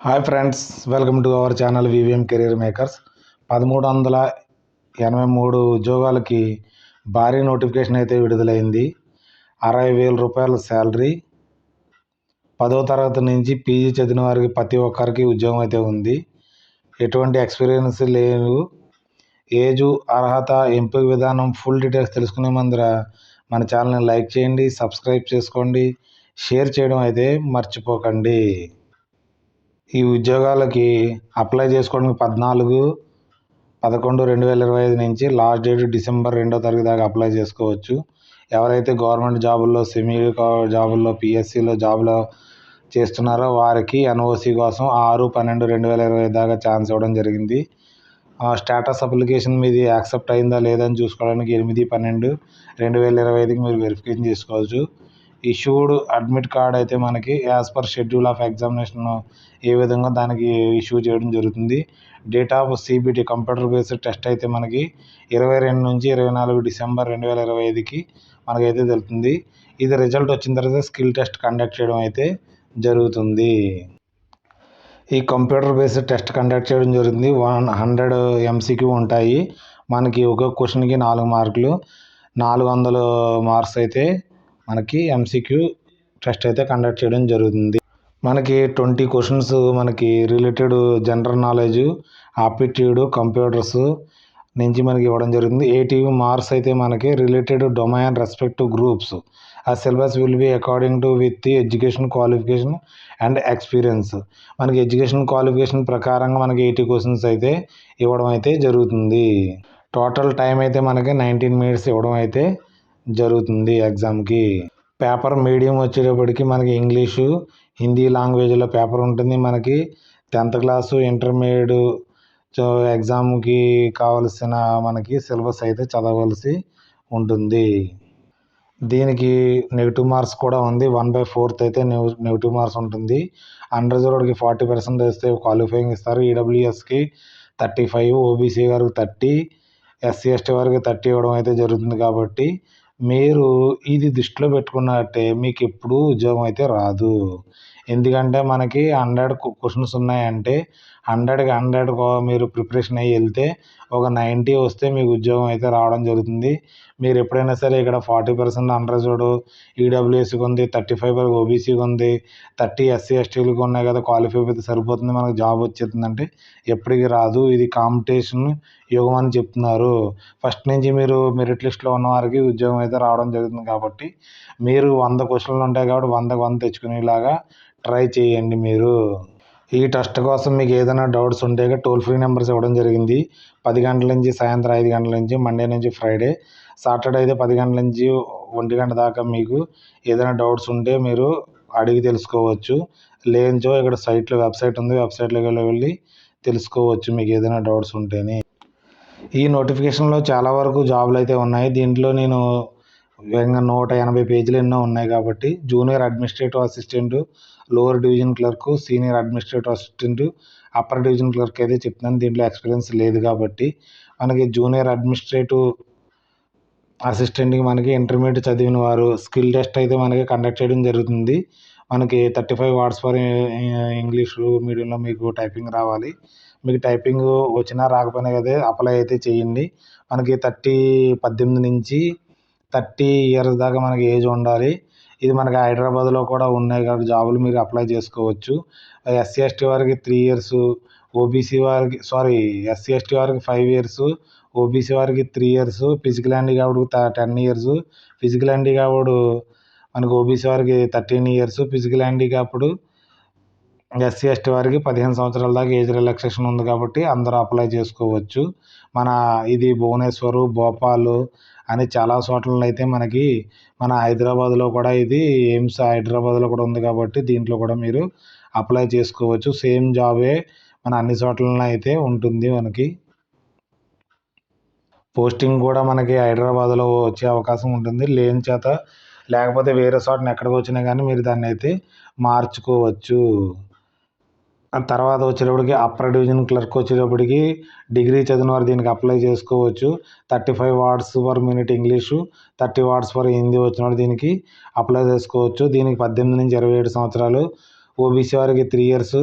Hi friends welcome to our channel VVM career makers. పదమూడు వందల ఎనభై మూడు ఉద్యోగాలకి భారీ నోటిఫికేషన్ అయితే విడుదలైంది. అరవై వేల రూపాయల శాలరీ. పదో తరగతి నుంచి పీజీ చదివిన వారికి ప్రతి ఒక్కరికి ఉద్యోగం అయితే ఉంది. ఎటువంటి ఎక్స్పీరియన్స్ లేవు. ఏజు అర్హత ఎంపిక విధానం ఫుల్ డీటెయిల్స్ తెలుసుకునే ముందర మన ఛానల్ని లైక్ చేయండి సబ్స్క్రైబ్ చేసుకోండి షేర్ చేయడం అయితే మర్చిపోకండి. ఈ ఉద్యోగాలకి అప్లై చేసుకోవడానికి పద్నాలుగు పదకొండు రెండు వేల ఇరవై ఐదు నుంచి లాస్ట్ డేట్ డిసెంబర్ రెండో తారీఖు దాకా అప్లై చేసుకోవచ్చు. ఎవరైతే గవర్నమెంట్ జాబుల్లో సెమీ జాబుల్లో పిఎస్సిలో జాబులో చేస్తున్నారో వారికి ఎన్ఓసి కోసం ఆరు పన్నెండు రెండు వేల ఇరవై దాకా ఛాన్స్ ఇవ్వడం జరిగింది. స్టేటస్ అప్లికేషన్ మీది యాక్సెప్ట్ అయిందా లేదా అని చూసుకోవడానికి ఎనిమిది పన్నెండు రెండు వేల ఇరవై ఐదుకి మీరు వెరిఫికేషన్ చేసుకోవచ్చు. ఇష్యూడ్ అడ్మిట్ కార్డ్ అయితే మనకి as per schedule of examination ఏ విధంగా దానికి ఇష్యూ చేయడం జరుగుతుంది. Date of CBT computer based test అయితే మనకి ఇరవై రెండు నుంచి ఇరవై నాలుగు డిసెంబర్ రెండు వేల ఇరవై ఐదుకి మనకైతే తెలుస్తుంది ఇది రిజల్ట్ వచ్చిన తర్వాత స్కిల్ టెస్ట్ కండక్ట్ చేయడం అయితే జరుగుతుంది. ఈ కంప్యూటర్ బేస్డ్ టెస్ట్ కండక్ట్ చేయడం జరుగుతుంది. వన్ హండ్రెడ్ ఎంసీక్యూ ఉంటాయి. మనకి ఒక క్వశ్చన్కి నాలుగు మార్కులు నాలుగు వందల మార్క్స్ అయితే మనకి ఎంసీక్యూ టెస్ట్ అయితే కండక్ట్ చేయడం జరుగుతుంది. మనకి ట్వంటీ క్వశ్చన్స్ మనకి related general knowledge aptitude computers నుంచి మనకి ఇవ్వడం జరుగుతుంది. ఎయిటీ మార్క్స్ అయితే మనకి రిలేటెడ్ డొమైన్ రెస్పెక్ట్ గ్రూప్స్ ఆ syllabus will be according to with education qualification and experience మనకి ఎడ్యుకేషన్ క్వాలిఫికేషన్ ప్రకారంగా మనకి ఎయిటీ క్వశ్చన్స్ అయితే ఇవ్వడం అయితే జరుగుతుంది. టోటల్ టైం అయితే మనకి నైన్టీన్ మినిట్స్ ఇవ్వడం అయితే జరుగుతుంది ఎగ్జామ్కి. పేపర్ మీడియం వచ్చేటప్పటికి మనకి ఇంగ్లీషు హిందీ లాంగ్వేజ్లో పేపర్ ఉంటుంది మనకి. టెన్త్ క్లాసు ఇంటర్మీడియట్ ఎగ్జామ్కి కావలసిన మనకి సిలబస్ అయితే చదవలసి ఉంటుంది. దీనికి నెగిటివ్ మార్క్స్ కూడా ఉంది. వన్ బై ఫోర్త్ అయితే నెగిటివ్ మార్క్స్ ఉంటుంది. అన్రిజర్వ్డ్కి ఫార్టీ పర్సెంట్ వేస్తే క్వాలిఫైయింగ్ ఇస్తారు. ఈడబ్ల్యూఎస్కి థర్టీ ఫైవ్ ఓబీసీ గారికి థర్టీ ఎస్సీ ఎస్టీ వారికి థర్టీ ఇవ్వడం అయితే జరుగుతుంది కాబట్టి మీరు ఇది దృష్టిలో పెట్టుకున్నట్టే మీకు ఎప్పుడూ ఉద్యోగం అయితే రాదు. ఎందుకంటే మనకి హండ్రెడ్ క్వశ్చన్స్ ఉన్నాయంటే హండ్రెడ్కి హండ్రెడ్ మీరు ప్రిపరేషన్ అయ్యి వెళ్తే ఒక నైంటీ వస్తే మీకు ఉద్యోగం అయితే రావడం జరుగుతుంది. మీరు ఎప్పుడైనా సరే ఇక్కడ ఫార్టీ పర్సెంట్ అన్రిజర్వ్డ్ ఈడబ్ల్యూఎస్కి ఉంది థర్టీ ఫైవ్ వరకు ఓబీసీకి ఉంది థర్టీ ఎస్సీ ఎస్టీలకు ఉన్నాయి కదా క్వాలిఫై అయితే సరిపోతుంది మనకు జాబ్ వచ్చేస్తుందంటే ఎప్పటికీ రాదు. ఇది కాంపిటీషన్ యుగం అని చెప్తున్నారు. ఫస్ట్ నుంచి మీరు మెరిట్ లిస్ట్లో ఉన్న వారికి ఉద్యోగం అయితే రావడం జరుగుతుంది కాబట్టి మీరు వంద క్వశ్చన్లు ఉంటాయి కాబట్టి వందకు వంద తెచ్చుకునేలాగా ట్రై చేయండి మీరు. ఈ టెస్ట్ కోసం మీకు ఏదైనా డౌట్స్ ఉంటే టోల్ ఫ్రీ నెంబర్స్ ఇవ్వడం జరిగింది. పది గంటల నుంచి సాయంత్రం ఐదు గంటల నుంచి మండే నుంచి ఫ్రైడే. సాటర్డే అయితే పది గంటల నుంచి ఒంటి గంట దాకా మీకు ఏదైనా డౌట్స్ ఉంటే మీరు అడిగి తెలుసుకోవచ్చు. లేనిచో ఇక్కడ సైట్లో వెబ్సైట్ ఉంది. వెబ్సైట్లోకి వెళ్ళి తెలుసుకోవచ్చు మీకు ఏదైనా డౌట్స్ ఉంటేనే. ఈ నోటిఫికేషన్లో చాలా వరకు జాబ్లు అయితే ఉన్నాయి. దీంట్లో నేను వేగంగా నూట ఎనభై పేజీలు ఎన్నో ఉన్నాయి కాబట్టి junior administrative assistant lower division clerk senior administrative assistant upper division clerk అయితే చెప్తున్నాను దీంట్లో ఎక్స్పీరియన్స్ లేదు కాబట్టి. మనకి జూనియర్ అడ్మినిస్ట్రేటివ్ అసిస్టెంట్కి మనకి ఇంటర్మీడియట్ చదివిన వారు స్కిల్ టెస్ట్ అయితే మనకి కండక్ట్ చేయడం జరుగుతుంది. మనకి thirty five words per English మీడియంలో మీకు టైపింగ్ రావాలి. మీకు టైపింగ్ వచ్చినా రాకపోయినా కదా అప్లై అయితే చేయండి. మనకి థర్టీ పద్దెనిమిది నుంచి థర్టీ ఇయర్స్ దాకా మనకి ఏజ్ ఉండాలి. ఇది మనకి హైదరాబాద్లో కూడా ఉన్నాయి కాబట్టి జాబులు మీరు అప్లై చేసుకోవచ్చు. ఎస్సీ ఎస్టీ వారికి త్రీ ఇయర్స్ ఓబీసీ వారికి సారీ ఎస్సీ ఎస్టీ వారికి ఫైవ్ ఇయర్స్ ఓబీసీ వారికి three years physical handicapped ten years physical handicapped మనకు ఓబీసీ వారికి thirteen years physical handicapped SC ST వారికి పదిహేను సంవత్సరాల దాకా ఏజ్ రిలాక్సేషన్ ఉంది కాబట్టి అందరూ అప్లై చేసుకోవచ్చు. మన ఇది భువనేశ్వర్ భోపాల్ అని చాలా చోట్లలో అయితే మనకి మన హైదరాబాద్లో కూడా ఇది ఎయిమ్స్ హైదరాబాద్లో కూడా ఉంది కాబట్టి దీంట్లో కూడా మీరు అప్లై చేసుకోవచ్చు. సేమ్ జాబే మన అన్ని చోట్ల అయితే ఉంటుంది మనకి. పోస్టింగ్ కూడా మనకి హైదరాబాద్లో వచ్చే అవకాశం ఉంటుంది. లేని చేత లేకపోతే వేరే చోటన ఎక్కడికి వచ్చినా కానీ మీరు దాన్ని అయితే మార్చుకోవచ్చు. తర్వాత వచ్చేటప్పటికి అప్పర్ డివిజన్ క్లర్క్ వచ్చేటప్పటికి డిగ్రీ చదివిన వారు దీనికి అప్లై చేసుకోవచ్చు. Thirty five words per minute English thirty words per Hindi వచ్చిన దీనికి అప్లై చేసుకోవచ్చు. దీనికి పద్దెనిమిది నుంచి ఇరవై ఏడు సంవత్సరాలు. ఓబీసీ వారికి త్రీ ఇయర్స్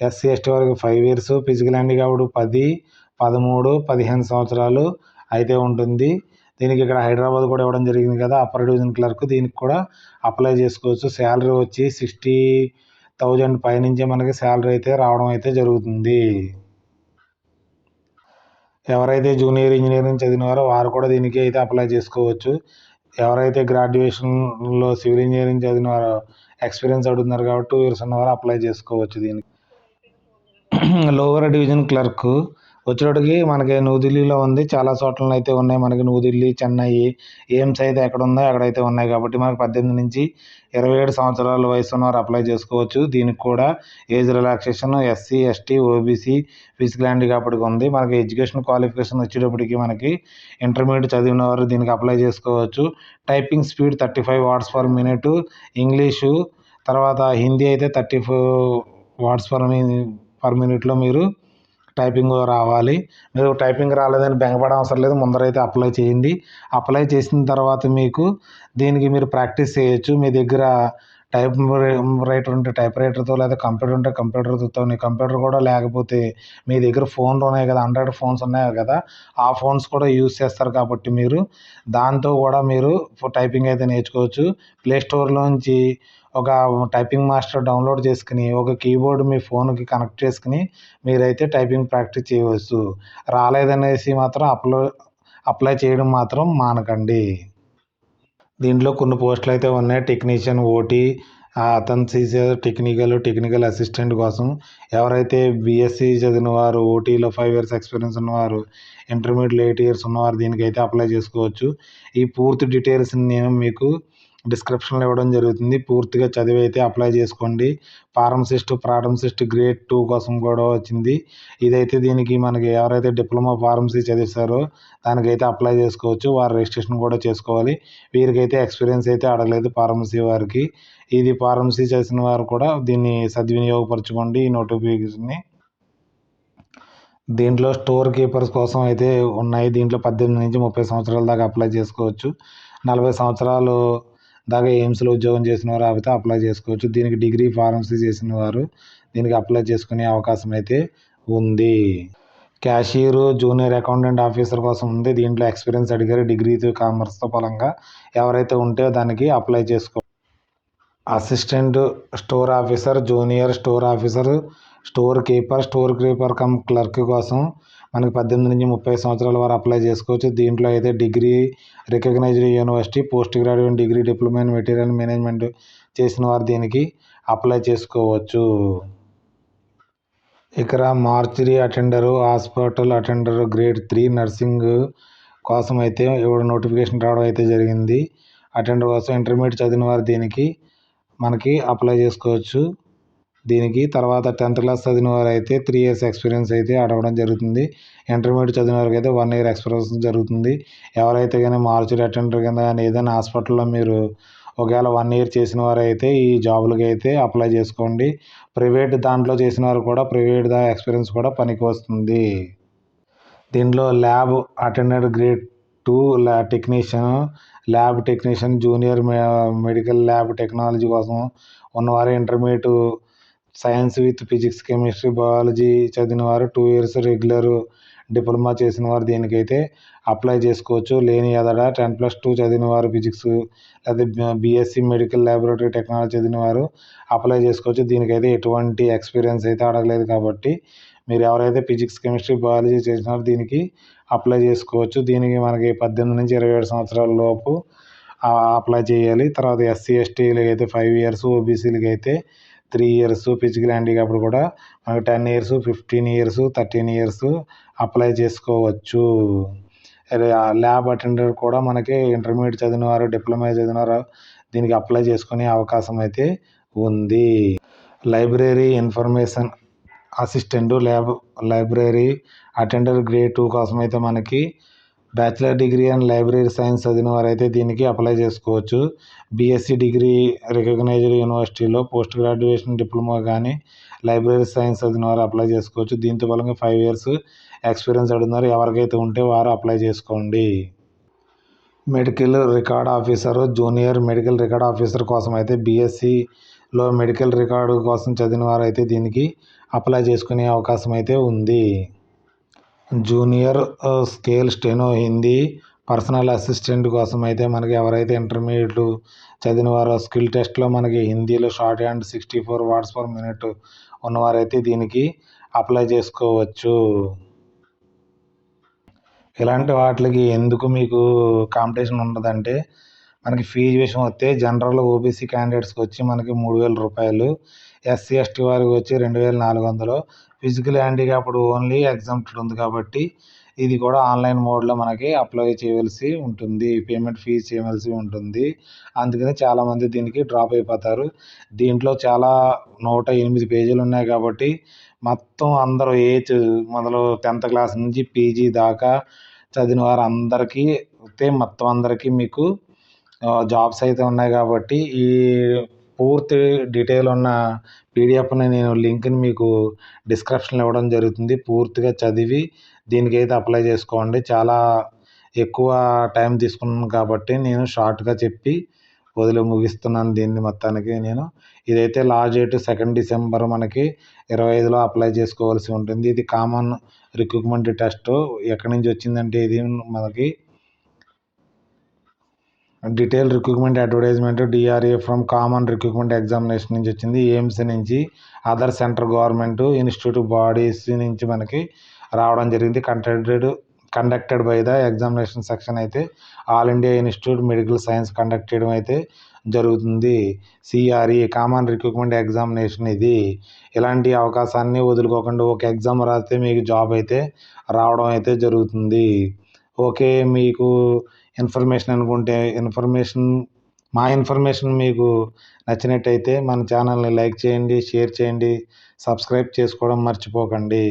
ఎస్సీ ఎస్టీ వారికి ఫైవ్ ఇయర్స్ ఫిజికల్ హ్యాండిక్యాప్డ్ పది పదమూడు పదిహేను సంవత్సరాలు అయితే ఉంటుంది. దీనికి ఇక్కడ హైదరాబాద్ కూడా ఇవ్వడం జరిగింది కదా అప్పర్ డివిజన్ క్లర్క్. దీనికి కూడా అప్లై చేసుకోవచ్చు. శాలరీ వచ్చి సిక్స్టీ థౌజండ్ పైనుంచే మనకి శాలరీ అయితే రావడం అయితే జరుగుతుంది. ఎవరైతే జూనియర్ ఇంజనీరింగ్ చదివినారో వారు కూడా దీనికి అయితే అప్లై చేసుకోవచ్చు. ఎవరైతే గ్రాడ్యుయేషన్లో సివిల్ ఇంజనీరింగ్ చదివినారో ఎక్స్పీరియన్స్ అడుగుతున్నారు కాబట్టి టూ ఇయర్స్ ఉన్నవారు అప్లై చేసుకోవచ్చు దీనికి. లోవర్ డివిజన్ క్లర్క్ వచ్చేటప్పటికి మనకి న్యూ ఢిల్లీలో ఉంది. చాలా చోట్ల అయితే ఉన్నాయి. మనకి న్యూ ఢిల్లీ చెన్నై ఎయిమ్స్ అయితే ఎక్కడ ఉందో అక్కడైతే ఉన్నాయి కాబట్టి మనకు పద్దెనిమిది నుంచి ఇరవై ఏడు సంవత్సరాల వయసు ఉన్నవారు అప్లై చేసుకోవచ్చు. దీనికి కూడా age relaxation SC ST OBC physical హ్యాండిక్యాప్డ్కి ఉంది. మనకి ఎడ్యుకేషన్ క్వాలిఫికేషన్ వచ్చేటప్పటికి మనకి ఇంటర్మీడియట్ చదివిన వారు దీనికి అప్లై చేసుకోవచ్చు. Typing speed thirty five words per minute. English తర్వాత హిందీ అయితే థర్టీ ఫోర్ వాట్స్ పర్ మీ పర్ మినిట్లో మీరు టైపింగ్ రావాలి. మీరు టైపింగ్ రాలేదని బెంగపడ అవసరం లేదు. ముందరైతే అప్లై చేయండి. అప్లై చేసిన తర్వాత మీకు దీనికి మీరు ప్రాక్టీస్ చేయొచ్చు. మీ దగ్గర టైప్ రైటర్ ఉంటే టైప్ రైటర్తో లేదా కంప్యూటర్ ఉంటే కంప్యూటర్తో కంప్యూటర్ కూడా లేకపోతే మీ దగ్గర ఫోన్లు ఉన్నాయి కదా ఆండ్రాయిడ్ ఫోన్స్ ఉన్నాయి కదా ఆ ఫోన్స్ కూడా యూస్ చేస్తారు కాబట్టి మీరు దాంతో కూడా మీరు టైపింగ్ అయితే నేర్చుకోవచ్చు. ప్లే స్టోర్లోంచి ఒక టైపింగ్ మాస్టర్ డౌన్లోడ్ చేసుకుని ఒక కీబోర్డ్ మీ ఫోన్కి కనెక్ట్ చేసుకుని మీరైతే టైపింగ్ ప్రాక్టీస్ చేయవచ్చు. రాలేదనేసి మాత్రం అప్లో అప్లై చేయడం మాత్రం మానకండి. దీంట్లో కొన్ని పోస్టులు అయితే ఉన్నాయి. టెక్నీషియన్ ఓటీ అథెన్సీస్ టెక్నికల్ టెక్నికల్ అసిస్టెంట్ కోసం ఎవరైతే బీఎస్సీ చదివిన వారు ఓటీలో ఫైవ్ ఇయర్స్ ఎక్స్పీరియన్స్ ఉన్నవారు ఇంటర్మీడియట్ ఎయిట్ ఇయర్స్ ఉన్నవారు దీనికైతే అప్లై చేసుకోవచ్చు. ఈ పూర్తి డీటెయిల్స్ నేను మీకు డిస్క్రిప్షన్లో ఇవ్వడం జరుగుతుంది. పూర్తిగా చదివి అయితే అప్లై చేసుకోండి. ఫార్మసిస్ట్ ప్రాడమసిస్ట్ గ్రేడ్ టూ కోసం కూడా వచ్చింది. ఇదైతే దీనికి మనకి ఎవరైతే డిప్లొమా ఫార్మసీ చదివిస్తారో దానికైతే అప్లై చేసుకోవచ్చు. వారు రిజిస్ట్రేషన్ కూడా చేసుకోవాలి. వీరికైతే ఎక్స్పీరియన్స్ అయితే అడగలేదు ఫార్మసీ వారికి. ఇది ఫార్మసీ చేసిన వారు కూడా దీన్ని సద్వినియోగపరచుకోండి ఈ నోటిఫికేషన్ని. దీంట్లో స్టోర్ కీపర్స్ కోసం అయితే ఉన్నాయి. దీంట్లో పద్దెనిమిది నుంచి ముప్పై సంవత్సరాల దాకా అప్లై చేసుకోవచ్చు. నలభై సంవత్సరాలు దాకా ఎయిమ్స్లో ఉద్యోగం చేసిన వారు అయితే అప్లై చేసుకోవచ్చు. దీనికి డిగ్రీ ఫార్మసీ చేసిన వారు దీనికి అప్లై చేసుకునే అవకాశం అయితే ఉంది. క్యాషియర్ జూనియర్ అకౌంటెంట్ ఆఫీసర్ కోసం ఉంది. దీంట్లో ఎక్స్పీరియన్స్ అడిగారు. డిగ్రీతో కామర్స్తో పరంగా ఎవరైతే ఉంటే దానికి అప్లై చేసుకో assistant store officer junior store officer store keeper store keeper cum clerk కోసం మనకు పద్దెనిమిది నుంచి ముప్పై సంవత్సరాల వారు అప్లై చేసుకోవచ్చు. దీంట్లో అయితే degree recognised university post graduate degree diploma in material management చేసిన వారు దీనికి అప్లై చేసుకోవచ్చు. ఇక్కడ mortuary attender hospital attender grade three nursing కోసం అయితే ఇప్పుడు నోటిఫికేషన్ రావడం అయితే జరిగింది. అటెండర్ కోసం ఇంటర్మీడియట్ చదివిన వారు దీనికి మనకి అప్లై చేసుకోవచ్చు. దీనికి తర్వాత టెన్త్ క్లాస్ చదివిన వారు అయితే త్రీ ఇయర్స్ ఎక్స్పీరియన్స్ అయితే అడగడం జరుగుతుంది. ఇంటర్మీడియట్ చదివిన వారికి అయితే వన్ ఇయర్ ఎక్స్పీరియన్స్ జరుగుతుంది. ఎవరైతే కానీ మార్చర్ అటెండర్ కింద కానీ ఏదైనా హాస్పిటల్లో మీరు ఒకవేళ వన్ ఇయర్ చేసిన వారు అయితే ఈ జాబులకి అయితే అప్లై చేసుకోండి. ప్రైవేట్ దాంట్లో చేసిన వారు కూడా ప్రైవేట్ దా ఎక్స్పీరియన్స్ కూడా పనికి వస్తుంది. దీంట్లో lab attended grade two ల్యా technician lab technician junior medical lab technology కోసం ఉన్నవారు intermediate science with physics chemistry biology చదివిన వారు టూ ఇయర్స్ రెగ్యులర్ డిప్లొమా చేసిన వారు దీనికైతే అప్లై చేసుకోవచ్చు. లేని ఎదడ టెన్ ప్లస్ టూ చదివిన వారు ఫిజిక్స్ లేదా బీఎస్సీ మెడికల్ ల్యాబొరేటరీ టెక్నాలజీ చదివిన వారు అప్లై చేసుకోవచ్చు. దీనికైతే ఎటువంటి ఎక్స్పీరియన్స్ అయితే అడగలేదు కాబట్టి మీరు ఎవరైతే ఫిజిక్స్ కెమిస్ట్రీ బయాలజీ చేసినారో దీనికి అప్లై చేసుకోవచ్చు. దీనికి మనకి పద్దెనిమిది నుంచి ఇరవై ఏడు సంవత్సరాల లోపు అప్లై చేయాలి. తర్వాత ఎస్సీ ఎస్టీలకి అయితే ఫైవ్ ఇయర్స్ ఓబీసీలకి అయితే త్రీ ఇయర్స్ ఫిజికల్ అప్పుడు కూడా మనకి ten years fifteen years thirteen years apply చేసుకోవచ్చు. ల్యాబ్ అటెండర్ కూడా మనకి ఇంటర్మీడియట్ చదివిన వారు డిప్లొమా చదివిన వారు దీనికి అప్లై చేసుకునే అవకాశం అయితే ఉంది. Library information assistant lab library attender grade two కోసం అయితే మనకి bachelor degree and library science చదివిన వారైతే దీనికి అప్లై చేసుకోవచ్చు. బీఎస్సీ డిగ్రీ రికగ్నైజ్డ్ యూనివర్సిటీలో పోస్ట్ గ్రాడ్యుయేషన్ డిప్లొమా కానీ లైబ్రరీ సైన్స్ చదివిన వారు అప్లై చేసుకోవచ్చు. దీంతో బలంగా ఫైవ్ ఇయర్స్ ఎక్స్పీరియన్స్ అడుగుతున్నారు. ఎవరికైతే ఉంటే వారు అప్లై చేసుకోండి. Medical record officer junior medical record officer కోసం అయితే బీఎస్సీలో మెడికల్ రికార్డు కోసం చదివిన వారైతే దీనికి అప్లై చేసుకునే అవకాశం అయితే ఉంది. Junior scale steno Hindi personal assistant కోసం అయితే మనకి ఎవరైతే ఇంటర్మీడియట్ చదివినవారో స్కిల్ టెస్ట్లో మనకి హిందీలో shorthand sixty four words per minute ఉన్నవారైతే దీనికి అప్లై చేసుకోవచ్చు. ఇలాంటి వాటికి ఎందుకు మీకు కాంపిటీషన్ ఉండదంటే మనకి ఫీజు విషయం వస్తే జనరల్ ఓబీసీ క్యాండిడేట్స్కి వచ్చి మనకి మూడు వేల రూపాయలు ఎస్సీ ఎస్టీ వారికి వచ్చి రెండు వేల నాలుగు వందలు ఫిజికల్ హ్యాండిక్యాప్డ్ ఓన్లీ ఎగ్జామ్టెడ్ ఉంది కాబట్టి ఇది కూడా ఆన్లైన్ మోడ్లో మనకి అప్లై చేయవలసి ఉంటుంది. పేమెంట్ ఫీజు చేయవలసి ఉంటుంది. అందుకని చాలామంది దీనికి డ్రాప్ అయిపోతారు. దీంట్లో చాలా నూట ఎనిమిది పేజీలు ఉన్నాయి కాబట్టి మొత్తం అందరూ ఏజ్ మొదలు టెన్త్ క్లాస్ నుంచి పీజీ దాకా చదివిన వారు అందరికీ అయితే మొత్తం అందరికీ మీకు జాబ్స్ అయితే ఉన్నాయి కాబట్టి ఈ పూర్తి డీటెయిల్ ఉన్న పీడిఎఫ్ని నేను లింక్ని మీకు డిస్క్రిప్షన్లో ఇవ్వడం జరుగుతుంది. పూర్తిగా చదివి దీనికైతే అప్లై చేసుకోండి. చాలా ఎక్కువ టైం తీసుకున్నాను కాబట్టి నేను షార్ట్గా చెప్పి వదిలి ముగిస్తున్నాను దీన్ని మొత్తానికి నేను. ఇదైతే లాస్ట్ డేట్ సెకండ్ డిసెంబర్ మనకి ఇరవై ఐదులో అప్లై చేసుకోవాల్సి ఉంటుంది. ఇది కామన్ రిక్రూట్మెంట్ టెస్ట్. ఎక్కడి నుంచి వచ్చిందంటే ఇది మనకి detail recruitment advertisement DRA from common recruitment examination నుంచి వచ్చింది. ఎయిమ్స్ నుంచి other central government institute bodies నుంచి మనకి రావడం జరిగింది. Conducted conducted by the examination section అయితే all India institute medical science conduct చేయడం అయితే జరుగుతుంది. సిఆర్ఈ కామన్ రిక్రూట్మెంట్ ఎగ్జామినేషన్ ఇది. ఇలాంటి అవకాశాన్ని వదులుకోకుండా ఒక ఎగ్జామ్ రాస్తే మీకు జాబ్ అయితే రావడం అయితే జరుగుతుంది. ఓకే మీకు ఇన్ఫర్మేషన్ అనుకుంటే ఇన్ఫర్మేషన్ మా ఇన్ఫర్మేషన్ మీకు నచ్చినట్టయితే మన ఛానల్ని లైక్ చేయండి షేర్ చేయండి సబ్స్క్రైబ్ చేసుకోవడం మర్చిపోకండి.